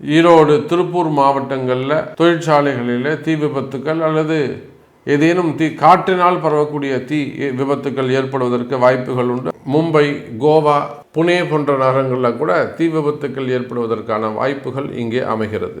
ஈரோடு திருப்பூர் மாவட்டங்களில் தொழிற்சாலைகளில் தீ விபத்துக்கள் அல்லது ஏதேனும் தீ காற்றினால் பரவக்கூடிய தீ விபத்துக்கள் ஏற்படுவதற்கு வாய்ப்புகள் உண்டு. மும்பை கோவா புனே போன்ற நகரங்களில் கூட தீ விபத்துக்கள் ஏற்படுவதற்கான வாய்ப்புகள் இங்கே அமைகிறது.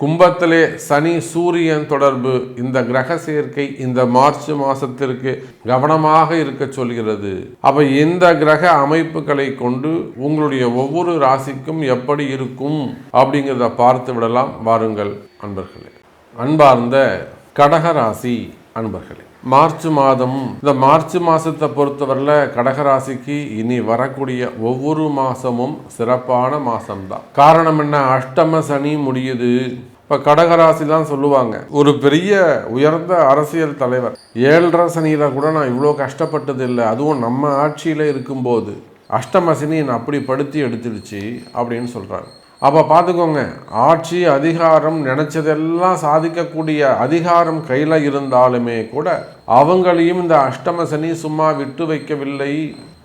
கும்பத்திலே சனி சூரியன் தொடர்பு இந்த கிரக சேர்க்கை இந்த மார்ச் மாசத்திற்கு கவனமாக இருக்க சொல்கிறது. அப்ப இந்த கிரக அமைப்புகளை கொண்டு உங்களுடைய ஒவ்வொரு ராசிக்கும் எப்படி இருக்கும் அப்படிங்கிறத பார்த்து விடலாம். வாருங்கள் அன்பர்களே. அன்பார்ந்த கடக ராசி அன்பர்களே. மார்ச் மாதம். இந்த மார்ச் மாதத்தை பொறுத்தவரையில் கடகராசிக்கு இனி வரக்கூடிய ஒவ்வொரு மாதமும் சிறப்பான மாதம்தான் காரணம் என்ன? அஷ்டம சனி முடியுது. இப்போ கடகராசி தான் சொல்லுவாங்க ஒரு பெரிய உயர்ந்த அரசியல் தலைவர் ஏழரை சனியில் கூட நான் இவ்வளோ கஷ்டப்பட்டது இல்லை அதுவும் நம்ம ஆட்சியில் இருக்கும்போது அஷ்டம சனி என்னை அப்படி படுத்தி எடுத்துடுச்சு அப்படின்னு சொல்கிறாங்க அப்போ பார்த்துக்கோங்க ஆட்சி அதிகாரம் நினச்சதெல்லாம் சாதிக்கக்கூடிய அதிகாரம் கையில் இருந்தாலுமே கூட அவங்களையும் இந்த அஷ்டம சனி சும்மா விட்டு வைக்கவில்லை.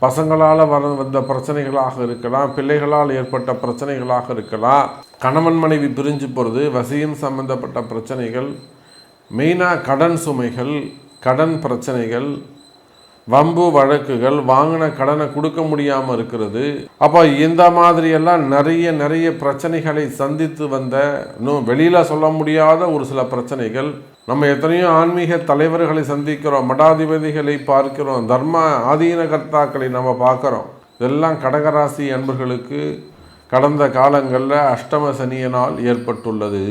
பசங்களால் வர வந்த பிரச்சனைகளாக இருக்கலாம் பிள்ளைகளால் ஏற்பட்ட பிரச்சனைகளாக இருக்கலாம். கணவன் மனைவி பிரிஞ்சு போகிறது வசியம் சம்பந்தப்பட்ட பிரச்சனைகள் மெயினாக கடன் சுமைகள் கடன் பிரச்சனைகள் வம்பு வழக்குகள் வாங்கின கடனை கொடுக்க முடியாமல் இருக்கிறது. அப்போ இந்த மாதிரியெல்லாம் நிறைய நிறைய பிரச்சனைகளை சந்தித்து வந்த இன்னும் வெளியில் சொல்ல முடியாத ஒரு சில பிரச்சனைகள். நம்ம எத்தனையோ ஆன்மீக தலைவர்களை சந்திக்கிறோம் மடாதிபதிகளை பார்க்கிறோம் தர்ம ஆதீன கர்த்தாக்களை நம்ம பார்க்குறோம். இதெல்லாம் கடகராசி அன்பர்களுக்கு கடந்த காலங்களில் அஷ்டம சனியனால் ஏற்பட்டுள்ளது.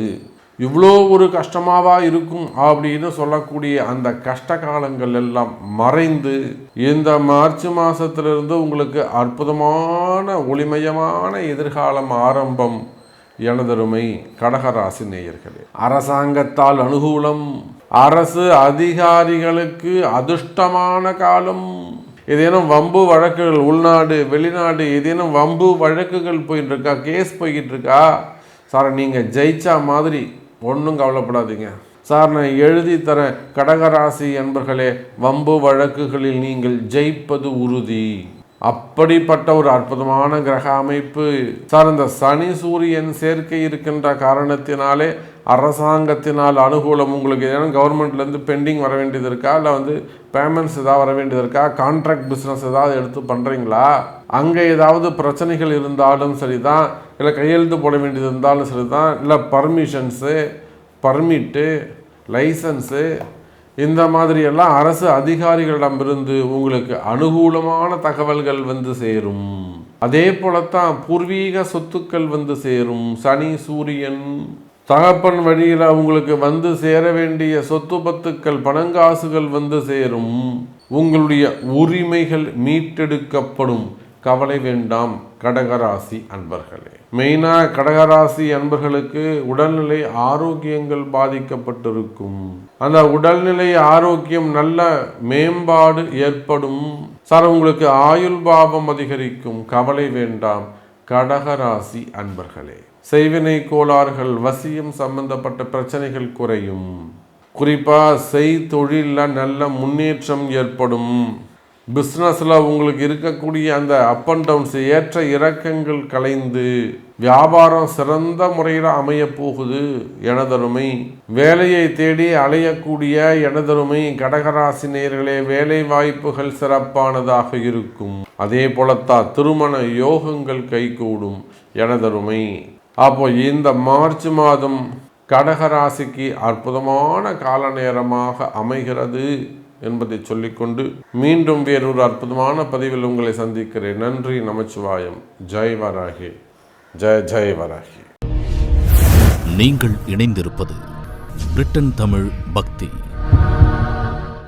இவ்வளோ ஒரு கஷ்டமாவா இருக்கும் அப்படின்னு சொல்லக்கூடிய அந்த கஷ்ட காலங்கள் எல்லாம் மறைந்து இந்த மார்ச் மாதத்திலிருந்து உங்களுக்கு அற்புதமான ஒளிமயமான எதிர்காலம் ஆரம்பம் எனதருமை கடகராசி நேயர்களே. அரசாங்கத்தால் அனுகூலம் அரசு அதிகாரிகளுக்கு அதிர்ஷ்டமான காலம். ஏதேனும் வம்பு வழக்குகள் உள்நாடு வெளிநாடு ஏதேனும் வம்பு வழக்குகள் போயிட்டுருக்கா கேஸ் போய்கிட்டு இருக்கா சார் நீங்கள் ஜெயிச்சா மாதிரி ஒன்றும் கவலைப்படாதீங்க. சார் நான் எழுதி தர கடகராசி என்பர்களே வம்பு வழக்குகளில் நீங்கள் ஜெயிப்பது உறுதி. அப்படிப்பட்ட ஒரு அற்புதமான கிரக அமைப்பு. சார் இந்த சனி சூரியன் சேர்க்கை இருக்கின்ற காரணத்தினாலே அரசாங்கத்தினால் அனுகூலம் உங்களுக்கு ஏன்னா கவர்மெண்ட்லேருந்து பெண்டிங் வர வேண்டியது இருக்கா? இல்லை வந்து பேமெண்ட்ஸ் ஏதாவது வர வேண்டியது இருக்கா? கான்ட்ராக்ட் பிஸ்னஸ் ஏதாவது எடுத்து பண்ணுறீங்களா அங்கே ஏதாவது பிரச்சனைகள் இருந்தாலும் சரி தான் இல்லை கையெழுத்து போட வேண்டியது இருந்தாலும் சரி தான் இல்லை பர்மிஷன்ஸு பர்மிட்டு லைசன்ஸு இந்த மாதிரி எல்லாம் அரசு அதிகாரிகளிடமிருந்து உங்களுக்கு அனுகூலமான தகவல்கள் வந்து சேரும். அதே போலத்தான் பூர்வீக சொத்துக்கள் வந்து சேரும். சனி சூரியன் தகப்பன் வழியில் அவங்களுக்கு வந்து சேர வேண்டிய சொத்து பத்துக்கள் பணங்காசுகள் வந்து சேரும். உங்களுடைய உரிமைகள் மீட்டெடுக்கப்படும். கவலை வேண்டாம் கடகராசி அன்பர்களே. மெயினாக கடகராசி அன்பர்களுக்கு உடல்நிலை ஆரோக்கியங்கள் பாதிக்கப்பட்டிருக்கும். அந்த உடல்நிலை ஆரோக்கியம் நல்ல மேம்பாடு ஏற்படும். சார் உங்களுக்கு ஆயுள் பாவம் அதிகரிக்கும். கவலை வேண்டாம் கடகராசி அன்பர்களே. செய்வினை கோளாறுகள் வசியம் சம்பந்தப்பட்ட பிரச்சனைகள் குறையும். குறிப்பாக செய் தொழிலில் நல்ல முன்னேற்றம் ஏற்படும். பிஸ்னஸில் உங்களுக்கு இருக்கக்கூடிய அந்த அப் அண்ட் டவுன்ஸ் ஏற்ற இறக்கங்கள் கலைந்து வியாபாரம் சிறந்த முறையில் அமைய போகுது எனதருமை. வேலையை தேடி அலையக்கூடிய எனதருமை. கடகராசி நேர்களே வேலை வாய்ப்புகள் சிறப்பானதாக இருக்கும். அதே போலத்தான் திருமண யோகங்கள் கைகூடும் எனதருமை. அப்போ இந்த மார்ச் மாதம் கடகராசிக்கு அற்புதமான கால நேரமாக அமைகிறது என்பதை சொல்லிக்கொண்டு மீண்டும் வேறொரு அற்புதமான பதிவில் உங்களை சந்திக்கிறேன். நன்றி நமச்சிவாயம். ஜெய் வராகி. ஜெய ஜெய் வராகி. நீங்கள் இணைந்திருப்பது பிரிட்டன் தமிழ் பக்தி.